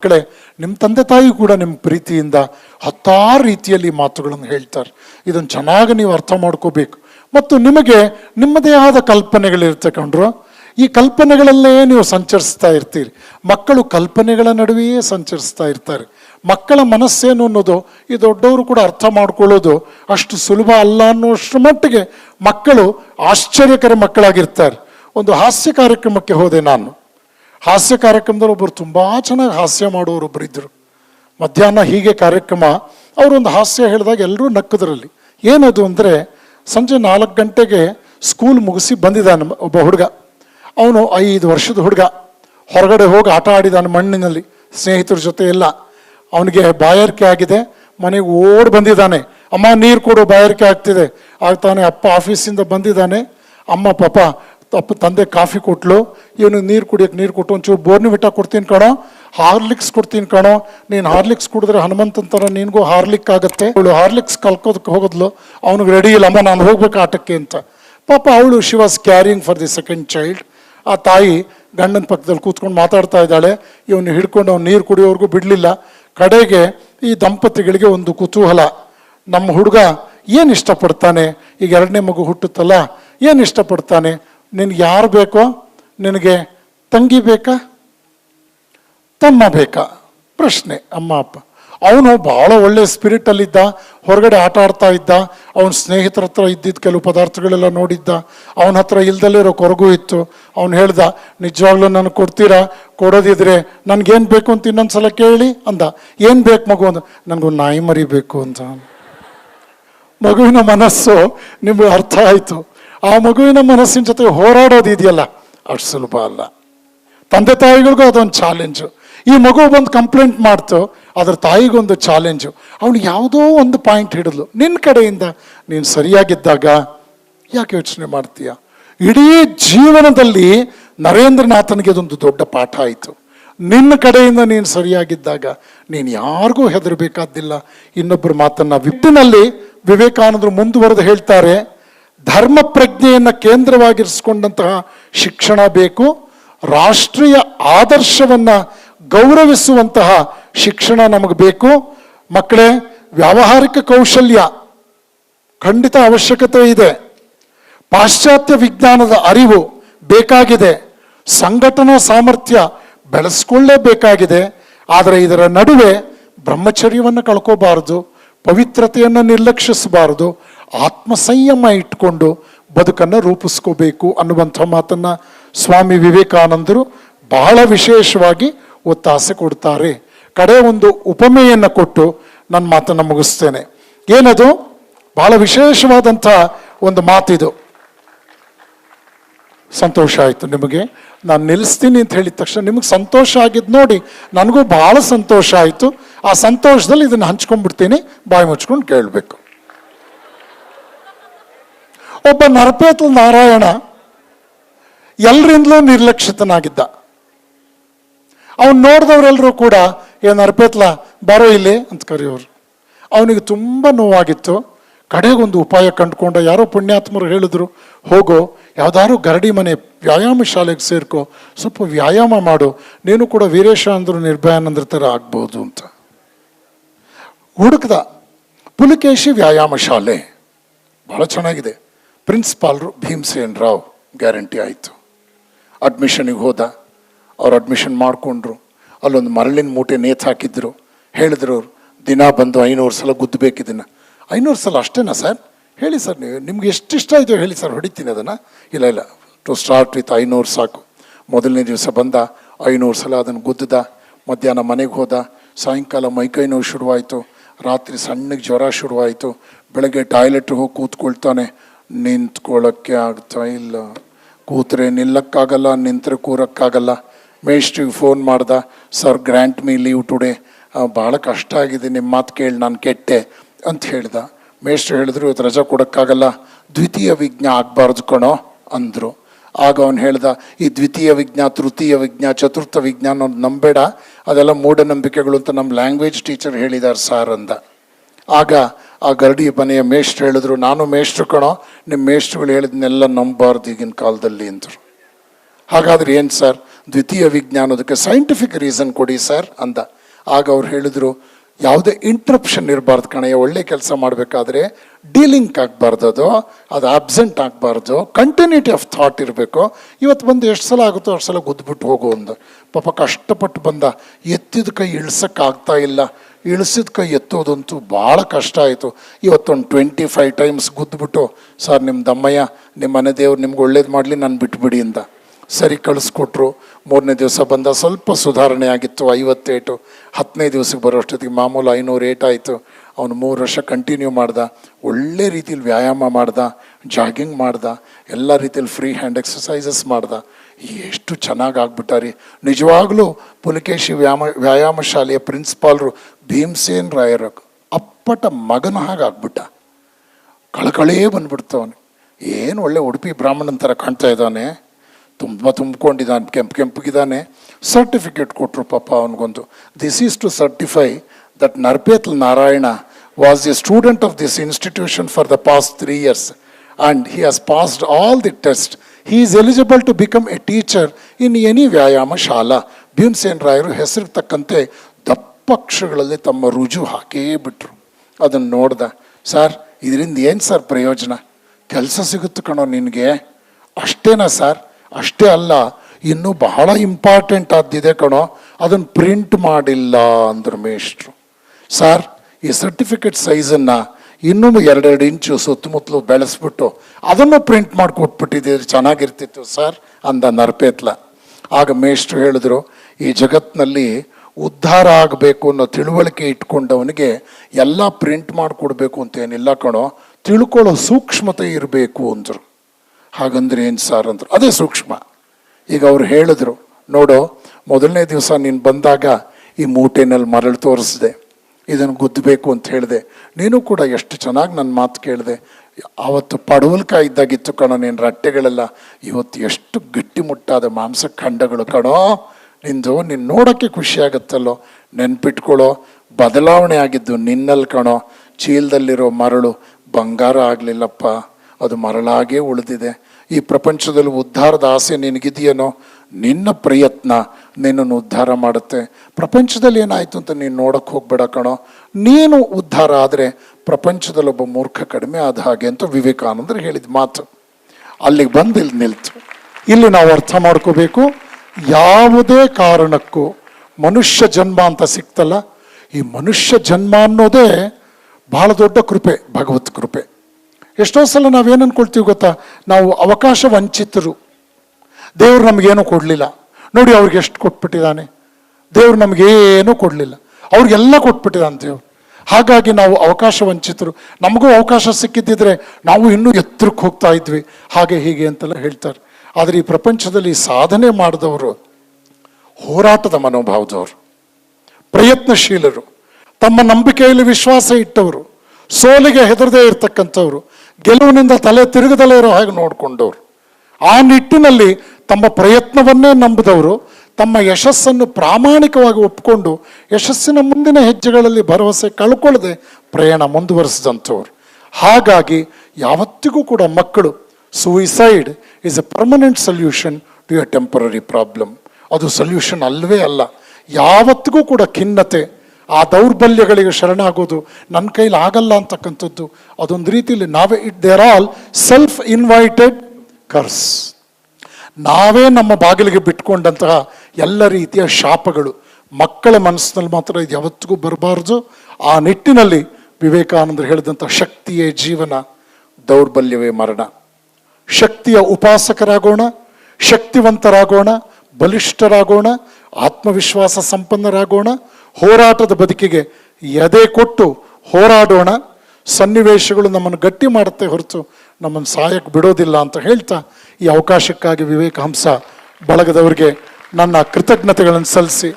ಮಕ್ಕಳೇ ನಿಮ್ಮ ತಂದೆ ತಾಯಿ ಕೂಡ ನಿಮ್ಮ ಪ್ರೀತಿಯಿಂದ ಹತ್ತಾರು ರೀತಿಯಲ್ಲಿ ಮಾತುಗಳನ್ನು ಹೇಳ್ತಾರೆ. ಇದನ್ನು ಚೆನ್ನಾಗಿ ನೀವು ಅರ್ಥ ಮಾಡ್ಕೋಬೇಕು. ಮತ್ತು ನಿಮಗೆ ನಿಮ್ಮದೇ ಆದ ಕಲ್ಪನೆಗಳಿರುತ್ತೆ ಕಂಡ್ರು ಈ ಕಲ್ಪನೆಗಳಲ್ಲೇ ನೀವು ಸಂಚರಿಸ್ತಾ ಇರ್ತೀರಿ. ಮಕ್ಕಳು ಕಲ್ಪನೆಗಳ ನಡುವೆಯೇ ಸಂಚರಿಸ್ತಾ ಇರ್ತಾರೆ. ಮಕ್ಕಳ ಮನಸ್ಸೇನು ಅನ್ನೋದು ಈ ದೊಡ್ಡವರು ಕೂಡ ಅರ್ಥ ಮಾಡ್ಕೊಳ್ಳೋದು ಅಷ್ಟು ಸುಲಭ ಅಲ್ಲ ಅನ್ನೋಷ್ಟು ಮಟ್ಟಿಗೆ ಮಕ್ಕಳು ಆಶ್ಚರ್ಯಕರ ಮಕ್ಕಳಾಗಿರ್ತಾರೆ. ಒಂದು ಹಾಸ್ಯ ಕಾರ್ಯಕ್ರಮಕ್ಕೆ ಹೋದೆ ನಾನು. ಹಾಸ್ಯ ಕಾರ್ಯಕ್ರಮದಲ್ಲಿ ಒಬ್ಬರು ತುಂಬ ಚೆನ್ನಾಗಿ ಹಾಸ್ಯ ಒಬ್ಬರು ಇದ್ದರು ಮಧ್ಯಾಹ್ನ ಹೀಗೆ ಕಾರ್ಯಕ್ರಮ, ಅವರೊಂದು ಹಾಸ್ಯ ಹೇಳಿದಾಗ ಎಲ್ಲರೂ ನಕ್ಕದ್ರಲ್ಲಿ. ಏನದು ಅಂದರೆ, ಸಂಜೆ ನಾಲ್ಕು ಗಂಟೆಗೆ ಸ್ಕೂಲ್ ಮುಗಿಸಿ ಬಂದಿದ್ದಾನೆ ಒಬ್ಬ ಹುಡುಗ. ಅವನು ಐದು ವರ್ಷದ ಹುಡುಗ. ಹೊರಗಡೆ ಹೋಗಿ ಆಟ ಆಡಿದಾನೆ ಮಣ್ಣಿನಲ್ಲಿ, ಸ್ನೇಹಿತರ ಜೊತೆ ಎಲ್ಲ. ಅವನಿಗೆ ಬಾಯಾರಿಕೆ ಆಗಿದೆ, ಮನೆಗೆ ಓಡ್ ಬಂದಿದ್ದಾನೆ. ಅಮ್ಮ, ನೀರು ಕೊಡು, ಬಾಯಾರಿಕೆ ಆಗ್ತಿದೆ. ಆಗ್ತಾನೆ ಅಪ್ಪ ಆಫೀಸಿಂದ ಬಂದಿದ್ದಾನೆ. ಅಮ್ಮ, ಪಾಪ ಅಪ್ಪ ತಂದೆ ಕಾಫಿ ಕೊಟ್ಲು, ಇವನಿಗೆ ನೀರು ಕುಡಿಯೋಕೆ ನೀರು ಕೊಟ್ಟು ಒಂಚೂರು ಬೋರ್ನಿವಿಟ ಕೊಡ್ತೀನಿ ಕಣೋ, ಹಾರ್ಲಿಕ್ಸ್ ಕೊಡ್ತೀನಿ ಕಣೋ, ನೀನು ಹಾರ್ಲಿಕ್ಸ್ ಕುಡಿದ್ರೆ ಹನುಮಂತನ ಥರ ನಿನಗೂ ಹಾರ್ಲಿಕ್ ಆಗುತ್ತೆ. ಅವಳು ಹಾರ್ಲಿಕ್ಸ್ ಕಲ್ಕೋದಕ್ಕೆ ಹೋಗೋದ್ಲು, ಅವನಿಗೆ ರೆಡಿ ಇಲ್ಲ ಅಮ್ಮ, ನಾನು ಹೋಗ್ಬೇಕು ಆಟಕ್ಕೆ ಅಂತ. ಪಾಪ ಅವಳು she was carrying for the second child ಆ ತಾಯಿ ಗಂಡನ ಪಕ್ಕದಲ್ಲಿ ಕೂತ್ಕೊಂಡು ಮಾತಾಡ್ತಾ ಇದ್ದಾಳೆ, ಇವನು ಹಿಡ್ಕೊಂಡು ಅವ್ನು ನೀರು ಕುಡಿಯೋವರೆಗೂ ಬಿಡಲಿಲ್ಲ. ಕಡೆಗೆ ಈ ದಂಪತಿಗಳಿಗೆ ಒಂದು ಕುತೂಹಲ. ನಮ್ಮ ಹುಡುಗ ಏನು ಇಷ್ಟಪಡ್ತಾನೆ? ಈಗ ಎರಡನೇ ಮಗು ಹುಟ್ಟುತ್ತಲ್ಲ, ಏನು ಇಷ್ಟಪಡ್ತಾನೆ? ನಿನಗೆ ಯಾರು ಬೇಕೋ ನಿನಗೆ ತಂಗಿ ಬೇಕಾ? ತಮ್ಮ ಬೇಕಾ? ಪ್ರಶ್ನೆ, ಅಮ್ಮ, ಅಪ್ಪ. ಅವನು ಭಾಳ ಒಳ್ಳೆ ಸ್ಪಿರಿಟಲ್ಲಿದ್ದ ಹೊರಗಡೆ ಆಟ ಆಡ್ತಾ ಇದ್ದ, ಅವನ ಸ್ನೇಹಿತರ ಹತ್ರ ಇದ್ದಿದ್ದ ಕೆಲವು ಪದಾರ್ಥಗಳೆಲ್ಲ ನೋಡಿದ್ದ, ಅವನ ಹತ್ರ ಇಲ್ದಲ್ಲಿರೋ ಕೊರಗು ಇತ್ತು. ಅವನು ಹೇಳ್ದ, ನಿಜವಾಗ್ಲೂ ನನಗೆ ಕೊಡ್ತೀರಾ? ಕೊಡೋದಿದ್ರೆ ನನಗೇನು ಬೇಕು ಅಂತ ಇನ್ನೊಂದ್ಸಲ ಕೇಳಿ ಅಂದ. ಏನು ಬೇಕು ಮಗು ಅಂದ. ನನಗೊಂದು ನಾಯಿ ಮರಿಬೇಕು ಅಂತ. ಮಗುವಿನ ಮನಸ್ಸು ನಿಮಗೆ ಅರ್ಥ ಆಯಿತು. ಆ ಮಗುವಿನ ಮನಸ್ಸಿನ ಜೊತೆ ಹೋರಾಡೋದು ಇದೆಯಲ್ಲ, ಅಷ್ಟು ಸುಲಭ ಅಲ್ಲ. ತಂದೆ ತಾಯಿಗಳಿಗೂ ಅದೊಂದು ಚಾಲೆಂಜು ಈ ಮಗು ಬಂದು ಕಂಪ್ಲೇಂಟ್ ಮಾಡ್ತು, ಅದ್ರ ತಾಯಿಗೊಂದು ಚಾಲೆಂಜು ಅವನು ಯಾವುದೋ ಒಂದು ಪಾಯಿಂಟ್ ಹಿಡಿದ್ಲು. ನಿನ್ನ ಕಡೆಯಿಂದ ನೀನು ಸರಿಯಾಗಿದ್ದಾಗ ಯಾಕೆ ಯೋಚನೆ ಮಾಡ್ತೀಯ? ಇಡೀ ಜೀವನದಲ್ಲಿ ನರೇಂದ್ರನಾಥನಿಗೆ ಅದೊಂದು ದೊಡ್ಡ ಪಾಠ ಆಯಿತು. ನಿನ್ನ ಕಡೆಯಿಂದ ನೀನು ಸರಿಯಾಗಿದ್ದಾಗ ನೀನು ಯಾರಿಗೂ ಹೆದರಬೇಕಾದ್ದಿಲ್ಲ ಇನ್ನೊಬ್ಬರು ಮಾತನ್ನ ವಿಪ್ಪಿನಲ್ಲಿ ವಿವೇಕಾನಂದರು ಮುಂದುವರೆದು ಹೇಳ್ತಾರೆ ಧರ್ಮ ಪ್ರಜ್ಞೆಯನ್ನು ಕೇಂದ್ರವಾಗಿರಿಸಿಕೊಂಡಂತಹ ಶಿಕ್ಷಣ ಬೇಕು, ರಾಷ್ಟ್ರೀಯ ಆದರ್ಶವನ್ನು ಗೌರವಿಸುವಂತಹ ಶಿಕ್ಷಣ ನಮಗೆ ಬೇಕು. ಮಕ್ಕಳೇ, ವ್ಯಾವಹಾರಿಕ ಕೌಶಲ್ಯ ಖಂಡಿತ ಅವಶ್ಯಕತೆ ಇದೆ. ಪಾಶ್ಚಾತ್ಯ ವಿಜ್ಞಾನದ ಅರಿವು ಬೇಕಾಗಿದೆ. ಸಂಘಟನಾ ಸಾಮರ್ಥ್ಯ ಬೆಳೆಸ್ಕೊಳ್ಳೇಬೇಕಾಗಿದೆ. ಆದರೆ ಇದರ ನಡುವೆ ಬ್ರಹ್ಮಚರ್ಯವನ್ನು ಕಳ್ಕೋಬಾರದು, ಪವಿತ್ರತೆಯನ್ನು ನಿರ್ಲಕ್ಷಿಸಬಾರದು ಆತ್ಮಸಂಯಮ ಇಟ್ಕೊಂಡು ಬದುಕನ್ನು ರೂಪಿಸ್ಕೋಬೇಕು ಅನ್ನುವಂಥ ಮಾತನ್ನು ಸ್ವಾಮಿ ವಿವೇಕಾನಂದರು ಬಹಳ ವಿಶೇಷವಾಗಿ ಒತ್ತಾಸೆ ಕೊಡ್ತಾರೆ. ಕಡೆ ಒಂದು ಉಪಮೆಯನ್ನು ಕೊಟ್ಟು ನನ್ನ ಮಾತನ್ನು ಮುಗಿಸ್ತೇನೆ. ಏನದು? ಬಹಳ ವಿಶೇಷವಾದಂಥ ಒಂದು ಮಾತಿದು. ಸಂತೋಷ ಆಯಿತು ನಿಮಗೆ? ನಾನು ನಿಲ್ಲಿಸ್ತೀನಿ ಅಂತ ಹೇಳಿದ ತಕ್ಷಣ ನಿಮಗೆ ಸಂತೋಷ ಆಗಿದ್ದು ನೋಡಿ ನನಗೂ ಬಹಳ ಸಂತೋಷ ಆಯಿತು. ಆ ಸಂತೋಷದಲ್ಲಿ ಇದನ್ನು ಹಂಚ್ಕೊಂಡ್ಬಿಡ್ತೀನಿ. ಬಾಯಿ ಮುಚ್ಕೊಂಡು ಕೇಳಬೇಕು. ಒಬ್ಬ ನರಪೇತಲ್ ನಾರಾಯಣ ಎಲ್ಲರಿಂದಲೂ ನಿರ್ಲಕ್ಷಿತನಾಗಿದ್ದ. ಅವನು ನೋಡಿದವರೆಲ್ಲರೂ ಕೂಡ, ಏ ನರಪೇತ್ಲ, ಬಾರೋ ಇಲ್ಲಿ, ಅಂತ ಕರೆಯೋರು. ಅವನಿಗೆ ತುಂಬ ನೋವಾಗಿತ್ತು. ಕಡೆಗೊಂದು ಉಪಾಯ ಕಂಡುಕೊಂಡ ಯಾರೋ ಪುಣ್ಯಾತ್ಮರು ಹೇಳಿದ್ರು, ಹೋಗೋ, ಯಾವ್ದಾದ್ರು ಗರಡಿ ಮನೆ ವ್ಯಾಯಾಮ ಶಾಲೆಗೆ ಸೇರ್ಕೋ, ಸ್ವಲ್ಪ ವ್ಯಾಯಾಮ ಮಾಡು, ನೀನು ಕೂಡ ವೀರೇಶ ಅಂದರು ನಿರ್ಭಯಾನಂದ್ರ ಥರ ಆಗ್ಬೋದು, ಅಂತ. ಹುಡುಕ್ದ, ಪುಲಿಕೇಶಿ ವ್ಯಾಯಾಮ ಶಾಲೆ. ಭಾಳ ಚೆನ್ನಾಗಿದೆ. ಪ್ರಿನ್ಸಿಪಾಲ್ರು ಭೀಮಸೇನ್ ರಾವ್ ಗ್ಯಾರಂಟಿ ಆಯಿತು. ಅಡ್ಮಿಷನಿಗೆ ಹೋದ. ಅವ್ರು ಅಡ್ಮಿಷನ್ ಮಾಡಿಕೊಂಡ್ರು. ಅಲ್ಲೊಂದು ಮರಳಿನ ಮೂಟೆ ನೇತು ಹಾಕಿದ್ರು. ಹೇಳಿದ್ರು ಅವರು, ದಿನ ಬಂದು ಐನೂರು ಸಲ ಗುದ್ದಬೇಕು ಇದನ್ನು. ಐನೂರು ಸಲ ಅಷ್ಟೇನಾ ಸರ್? ಹೇಳಿ ಸರ್ ನೀವು. ನಿಮ್ಗೆ ಎಷ್ಟು ಇಷ್ಟ ಇದೆಯೋ ಹೇಳಿ ಸರ್, ಹೊಡಿತೀನಿ ಅದನ್ನು. ಇಲ್ಲ ಇಲ್ಲ. ಟು ಸ್ಟಾರ್ಟ್ ವಿತ್ ಐನೂರು ಸಾಕು. ಮೊದಲನೇ ದಿವಸ ಬಂದ, ಐನೂರು ಸಲ ಅದನ್ನು ಗುದ್ದದ. ಮಧ್ಯಾಹ್ನ ಮನೆಗೆ ಹೋದ. ಸಾಯಂಕಾಲ ಮೈಕೈ ನೋವು ಶುರುವಾಯಿತು. ರಾತ್ರಿ ಸಣ್ಣಗೆ ಜ್ವರ ಶುರುವಾಯಿತು. ಬೆಳಗ್ಗೆ ಟಾಯ್ಲೆಟ್ಗೆ ಹೋಗಿ ಕೂತ್ಕೊಳ್ತಾನೆ. ನಿಂತ್ಕೊಳ್ಳೋಕ್ಕೆ ಆಗ್ತಾ ಇಲ್ಲ. ಕೂತ್ರೆ ನಿಲ್ಲಕ್ಕಾಗಲ್ಲ, ನಿಂತರೆ ಕೂರಕ್ಕಾಗಲ್ಲ. ಮೇಸ್ಟ್ರಿಗೆ ಫೋನ್ ಮಾಡ್ದ sir grant me leave today ಭಾಳ ಕಷ್ಟ ಆಗಿದೆ ನಿಮ್ಮ ಮಾತು ಕೇಳಿ, ನಾನು ಕೆಟ್ಟೆ, ಅಂತ ಹೇಳ್ದ. ಮೇಷ್ಟ್ರು ಹೇಳಿದ್ರು, ಇವತ್ತು ರಜಾ ಕೊಡೋಕ್ಕಾಗಲ್ಲ, ದ್ವಿತೀಯ ವಿಜ್ಞ ಆಗಬಾರ್ದು ಕಣೋ, ಅಂದರು. ಆಗ ಅವನು ಹೇಳ್ದ, ಈ ದ್ವಿತೀಯ ವಿಜ್ಞ ತೃತೀಯ ವಿಜ್ಞ ಚತುರ್ಥ ವಿಜ್ಞಾನ ಅನ್ನೋದು ನಂಬೇಡ, ಅದೆಲ್ಲ ಮೂಢನಂಬಿಕೆಗಳು ಅಂತ ನಮ್ಮ ಲ್ಯಾಂಗ್ವೇಜ್ ಟೀಚರ್ ಹೇಳಿದ್ದಾರೆ ಸಾರ್ ಅಂದ. ಆಗ ಆ ಗರಡಿ ಮನೆಯ ಮೇಷ್ಟ್ರು ಹೇಳಿದ್ರು, ನಾನು ಮೇಷ್ಟ್ರು ಕಣೋ ನಿಮ್ಮ ಮೇಷ್ಟ್ರುಗಳು ಹೇಳಿದ್ನೆಲ್ಲ ನಂಬಾರ್ದು ಈಗಿನ ಕಾಲದಲ್ಲಿ ಅಂದರು ಹಾಗಾದ್ರೆ ಏನು ಸರ್? ದ್ವಿತೀಯ ವಿಜ್ಞಾನದಕ್ಕೆ ಸೈಂಟಿಫಿಕ್ ರೀಸನ್ ಕೊಡಿ ಸರ್ ಅಂದ. ಆಗ ಅವ್ರು ಹೇಳಿದ್ರು, ಯಾವುದೇ ಇಂಟ್ರಪ್ಷನ್ ಇರಬಾರ್ದು ಕಣಯ್ಯ, ಒಳ್ಳೆ ಕೆಲಸ ಮಾಡಬೇಕಾದ್ರೆ ಡೀಲಿಂಕ್ ಆಗಬಾರ್ದು ಅದು ಅದು ಆಬ್ಸೆಂಟ್ ಆಗಬಾರ್ದು ಕಂಟಿನ್ಯೂಟಿ ಆಫ್ ಥಾಟ್ ಇರಬೇಕು. ಇವತ್ತು ಬಂದು ಎಷ್ಟು ಸಲ ಆಗುತ್ತೋ ಅಷ್ಟು ಸಲ ಗುದ್ದುಬಿಟ್ಟು ಹೋಗು ಒಂದು ಪಾಪ ಕಷ್ಟಪಟ್ಟು ಬಂದ, ಎತ್ತಿದ ಕೈ ಇಳ್ಸೋಕ್ಕಾಗ್ತಾ ಇಲ್ಲ. ಇಳಿಸಿದ ಕೈ ಎತ್ತೋದಂತೂ ಭಾಳ ಕಷ್ಟ ಆಯಿತು. ಇವತ್ತೊಂದು ಟ್ವೆಂಟಿ ಫೈವ್ ಟೈಮ್ಸ್ ಗುದ್ದುಬಿಟ್ಟು, ಸರ್ ನಿಮ್ಮ ದಮ್ಮಯ್ಯ ನಿಮ್ಮ ಮನೆ ದೇವ್ರು ನಿಮ್ಗೆ ಒಳ್ಳೇದು ಮಾಡಲಿ, ನಾನು ಬಿಟ್ಬಿಡಿ ಅಂತ. ಸರಿ, ಕಳಿಸ್ಕೊಟ್ರು. ಮೂರನೇ ದಿವಸ ಬಂದ ಸ್ವಲ್ಪ ಸುಧಾರಣೆ ಆಗಿತ್ತು, ಐವತ್ತೇಟು. ಹತ್ತನೇ ದಿವಸಕ್ಕೆ ಬರೋ ಅಷ್ಟೊತ್ತಿಗೆ ಮಾಮೂಲು ಐನೂರು ಏಟ್ ಆಯಿತು. ಅವನು ಮೂರು ವರ್ಷ ಕಂಟಿನ್ಯೂ ಮಾಡ್ದ. ಒಳ್ಳೆ ರೀತಿಯಲ್ಲಿ ವ್ಯಾಯಾಮ ಮಾಡ್ದ ಜಾಗಿಂಗ್ ಮಾಡ್ದ, ಎಲ್ಲ ರೀತಿಯಲ್ಲಿ ಫ್ರೀ ಹ್ಯಾಂಡ್ ಎಕ್ಸಸೈಸಸ್ ಮಾಡ್ದ. ಎಷ್ಟು ಚೆನ್ನಾಗಿ ಆಗ್ಬಿಟ್ಟಾರಿ ನಿಜವಾಗ್ಲೂ ಪುಲಕೇಶಿ ವ್ಯಾಯಾಮ ವ್ಯಾಯಾಮ ಶಾಲೆಯ ಪ್ರಿನ್ಸಿಪಾಲ್ರು ಭೀಮಸೇನ್ ರಾಯರ ಅಪ್ಪಟ ಮಗನ ಹಾಗೆ ಆಗ್ಬಿಟ್ಟ ಕಳಕಳೇ ಬಂದ್ಬಿಡ್ತವನು. ಏನು ಒಳ್ಳೆ ಉಡುಪಿ ಬ್ರಾಹ್ಮಣನ ಥರ ಕಾಣ್ತಾ ಇದ್ದಾನೆ. ತುಂಬ ತುಂಬಿಕೊಂಡಿದ್ದಾನೆ, ಕೆಂಪು ಕೆಂಪಗಿದ್ದಾನೆ. ಸರ್ಟಿಫಿಕೇಟ್ ಕೊಟ್ಟರು ಪಾಪ ಅವನಿಗೊಂದು. This is to certify that ನರ್ಪೇತ್ಲ್ Narayana was a student of this institution for the past three years and he has passed all the test he is eligible to become a teacher in any ವ್ಯಾಯಾಮ ಶಾಲಾ ಭೀಮಸೇನ್ ರಾಯರು ಹೆಸರಿರ್ತಕ್ಕಂತೆ ದಪ್ಪ ಅಕ್ಷರಗಳಲ್ಲಿ ತಮ್ಮ ರುಜು ಹಾಕೇ ಬಿಟ್ರು. ಅದನ್ನು ನೋಡ್ದ, sir, ಇದರಿಂದ ಏನು ಸರ್ ಪ್ರಯೋಜನ? ಕೆಲಸ ಸಿಗುತ್ತೆ ಕಣೋ ನಿನಗೆ. ಅಷ್ಟೇನಾ ಸರ್? ಅಷ್ಟೇ ಅಲ್ಲ, ಇನ್ನೂ ಬಹಳ ಇಂಪಾರ್ಟೆಂಟ್ ಆದ್ದಿದೆ ಕಣೋ. ಅದನ್ನು ಪ್ರಿಂಟ್ ಮಾಡಿಲ್ಲ, ಅಂದ್ರು ಮೇಷ್ಟ್ರು. ಸರ್, ಈ ಸರ್ಟಿಫಿಕೇಟ್ ಸೈಜನ್ನು ಇನ್ನೂ ಎರಡೆರಡು ಇಂಚು ಸುತ್ತಮುತ್ತಲು ಬೆಳೆಸ್ಬಿಟ್ಟು ಅದನ್ನು ಪ್ರಿಂಟ್ ಮಾಡಿ ಕೊಟ್ಬಿಟ್ಟಿದ್ದೀರಿ ಚೆನ್ನಾಗಿರ್ತಿತ್ತು ಸರ್ ಅಂದ ನರಪೇತ್ಲ. ಆಗ ಮೇಷ್ಟ್ರು ಹೇಳಿದ್ರು, ಈ ಜಗತ್ತಿನಲ್ಲಿ ಉದ್ಧಾರ ಆಗಬೇಕು ಅನ್ನೋ ತಿಳುವಳಿಕೆ ಇಟ್ಕೊಂಡವನಿಗೆ ಎಲ್ಲ ಪ್ರಿಂಟ್ ಮಾಡಿಕೊಡ್ಬೇಕು ಅಂತ ಏನಿಲ್ಲ ಕಣೋ, ತಿಳ್ಕೊಳ್ಳೋ ಸೂಕ್ಷ್ಮತೆ ಇರಬೇಕು ಅಂದರು. ಹಾಗಂದ್ರೆ ಏನು ಸರ್ ಅಂದರು, ಅದೇ ಸೂಕ್ಷ್ಮ. ಈಗ ಅವ್ರು ಹೇಳಿದ್ರು, ನೋಡು, ಮೊದಲನೇ ದಿವಸ ನೀನು ಬಂದಾಗ ಈ ಮೂಟೆನಲ್ಲಿ ಮರಳು ತೋರಿಸಿದೆ. ಇದನ್ನು ಗುದ್ದಬೇಕು ಅಂತ ಹೇಳಿದೆ. ನೀನು ಕೂಡ ಎಷ್ಟು ಚೆನ್ನಾಗಿ ನನ್ನ ಮಾತು ಕೇಳಿದೆ. ಆವತ್ತು ಪಡವಲ್ಕ ಇದ್ದಾಗಿತ್ತು ಕಣೋ, ನೀನು ರಟ್ಟೆಗಳೆಲ್ಲ. ಇವತ್ತು ಎಷ್ಟು ಗಟ್ಟಿಮುಟ್ಟಾದ ಮಾಂಸ ಖಂಡಗಳು ಕಣೋ. ನಿಂದು, ನೀನು ನೋಡೋಕ್ಕೆ ಖುಷಿಯಾಗುತ್ತಲ್ಲೋ ನೆನ್ಪಿಟ್ಕೊಳ್ಳೋ ಬದಲಾವಣೆ ಆಗಿದ್ದು ನಿನ್ನಲ್ಲಿ ಕಣೋ. ಚೀಲದಲ್ಲಿರೋ ಮರಳು ಬಂಗಾರ ಆಗಲಿಲ್ಲಪ್ಪ. ಅದು ಮರಳಾಗೇ ಉಳಿದಿದೆ. ಈ ಪ್ರಪಂಚದಲ್ಲಿ ಉದ್ಧಾರದ ಆಸೆ ನಿನಗಿದೆಯೇನೋ? ನಿನ್ನ ಪ್ರಯತ್ನ. ನಿನ್ನನ್ನು ಉದ್ಧಾರ ಮಾಡುತ್ತೆ. ಪ್ರಪಂಚದಲ್ಲಿ ಏನಾಯಿತು ಅಂತ ನೀನು ನೋಡಕ್ಕೆ ಹೋಗ್ಬೇಡ ಕಣೋ. ನೀನು ಉದ್ಧಾರ ಆದರೆ ಪ್ರಪಂಚದಲ್ಲಿ ಒಬ್ಬ ಮೂರ್ಖ ಕಡಿಮೆ ಆದ ಹಾಗೆ ಅಂತ ವಿವೇಕಾನಂದರು ಹೇಳಿದ ಮಾತು. ಅಲ್ಲಿಗೆ ಬಂದು ಇಲ್ಲಿ ನಿಲ್ತು. ಇಲ್ಲಿ ನಾವು ಅರ್ಥ ಮಾಡ್ಕೋಬೇಕು, ಯಾವುದೇ ಕಾರಣಕ್ಕೂ ಮನುಷ್ಯ ಜನ್ಮ ಅಂತ ಸಿಕ್ತಲ್ಲ, ಈ ಮನುಷ್ಯ ಜನ್ಮ ಅನ್ನೋದೇ ಬಹಳ ದೊಡ್ಡ ಕೃಪೆ, ಭಗವತ್ ಕೃಪೆ. ಎಷ್ಟೋ ಸಲ ನಾವೇನು ಅನ್ಕೊಳ್ತೀವಿ ಗೊತ್ತಾ? ನಾವು ಅವಕಾಶ ವಂಚಿತರು. ದೇವರು ನಮಗೇನು ಕೊಡಲಿಲ್ಲ. ನೋಡಿ ಅವ್ರಿಗೆ ಎಷ್ಟು ಕೊಟ್ಬಿಟ್ಟಿದ್ದಾನೆ. ದೇವ್ರು ನಮಗೇನೂ ಕೊಡಲಿಲ್ಲ. ಅವ್ರಿಗೆಲ್ಲ ಕೊಟ್ಬಿಟ್ಟಿದ್ದಾನೆ ದೇವ್ರು. ಹಾಗಾಗಿ ನಾವು ಅವಕಾಶ ವಂಚಿತರು. ನಮಗೂ ಅವಕಾಶ ಸಿಕ್ಕಿದ್ದಿದ್ರೆ ನಾವು ಇನ್ನೂ ಎತ್ತರಕ್ಕೆ ಹೋಗ್ತಾ ಇದ್ವಿ. ಹಾಗೆ ಹೀಗೆ ಅಂತೆಲ್ಲ ಹೇಳ್ತಾರೆ. ಆದರೆ ಈ ಪ್ರಪಂಚದಲ್ಲಿ ಸಾಧನೆ ಮಾಡಿದವರು ಹೋರಾಟದ ಮನೋಭಾವದವರು, ಪ್ರಯತ್ನಶೀಲರು, ತಮ್ಮ ನಂಬಿಕೆಯಲ್ಲಿ ವಿಶ್ವಾಸ ಇಟ್ಟವರು, ಸೋಲಿಗೆ ಹೆದರದೇ ಇರತಕ್ಕಂಥವ್ರು, ಗೆಲುವಿನಿಂದ ತಲೆ ತಿರುಗದಲೇ ಇರೋ ಹಾಗೆ ನೋಡಿಕೊಂಡವರು. ಆ ನಿಟ್ಟಿನಲ್ಲಿ ತಮ್ಮ ಪ್ರಯತ್ನವನ್ನೇ ನಂಬಿದವರು, ತಮ್ಮ ಯಶಸ್ಸನ್ನು ಪ್ರಾಮಾಣಿಕವಾಗಿ ಒಪ್ಪಿಕೊಂಡು ಯಶಸ್ಸಿನ ಮುಂದಿನ ಹೆಜ್ಜೆಗಳಲ್ಲಿ ಭರವಸೆ ಕಳ್ಕೊಳ್ಳದೆ ಪ್ರಯಾಣ ಮುಂದುವರಿಸಿದಂಥವ್ರು. ಹಾಗಾಗಿ ಯಾವತ್ತಿಗೂ ಕೂಡ ಮಕ್ಕಳು suicide is a permanent solution to a temporary problem ಅದು ಸೊಲ್ಯೂಷನ್ ಅಲ್ಲವೇ ಅಲ್ಲ. ಯಾವತ್ತಿಗೂ ಕೂಡ ಖಿನ್ನತೆ, ಆ ದೌರ್ಬಲ್ಯಗಳಿಗೆ ಶರಣಾಗೋದು ನನ್ನ ಕೈಲಿ ಆಗಲ್ಲ ಅಂತಕ್ಕಂಥದ್ದು, ಅದೊಂದು ರೀತಿಯಲ್ಲಿ ನಾವೇ it their all self invited curse ನಾವೇ ನಮ್ಮ ಬಾಗಿಲಿಗೆ ಬಿಟ್ಕೊಂಡಂತಹ ಎಲ್ಲ ರೀತಿಯ ಶಾಪಗಳು ಮಕ್ಕಳ ಮನಸ್ಸಿನಲ್ಲಿ ಮಾತ್ರ ಇದು ಯಾವತ್ತಿಗೂ ಬರಬಾರ್ದು. ಆ ನಿಟ್ಟಿನಲ್ಲಿ ವಿವೇಕಾನಂದರು ಹೇಳಿದಂಥ ಶಕ್ತಿಯೇ ಜೀವನ, ದೌರ್ಬಲ್ಯವೇ ಮರಣ. ಶಕ್ತಿಯ ಉಪಾಸಕರಾಗೋಣ, ಶಕ್ತಿವಂತರಾಗೋಣ, ಬಲಿಷ್ಠರಾಗೋಣ, ಆತ್ಮವಿಶ್ವಾಸ ಸಂಪನ್ನರಾಗೋಣ, ಹೋರಾಟದ ಬದುಕಿಗೆ ಎದೆ ಕೊಟ್ಟು ಹೋರಾಡೋಣ. ಸನ್ನಿವೇಶಗಳು ನಮ್ಮನ್ನು ಗಟ್ಟಿ ಮಾಡುತ್ತೆ ಹೊರತು ನಮ್ಮನ್ನು ಸಹಾಯಕ್ಕೆ ಬಿಡೋದಿಲ್ಲ ಅಂತ ಹೇಳ್ತಾ ಈ ಅವಕಾಶಕ್ಕಾಗಿ ವಿವೇಕ ಹಂಸ ಬಳಗದವರಿಗೆ ನನ್ನ ಕೃತಜ್ಞತೆಗಳನ್ನು ಸಲ್ಲಿಸಿ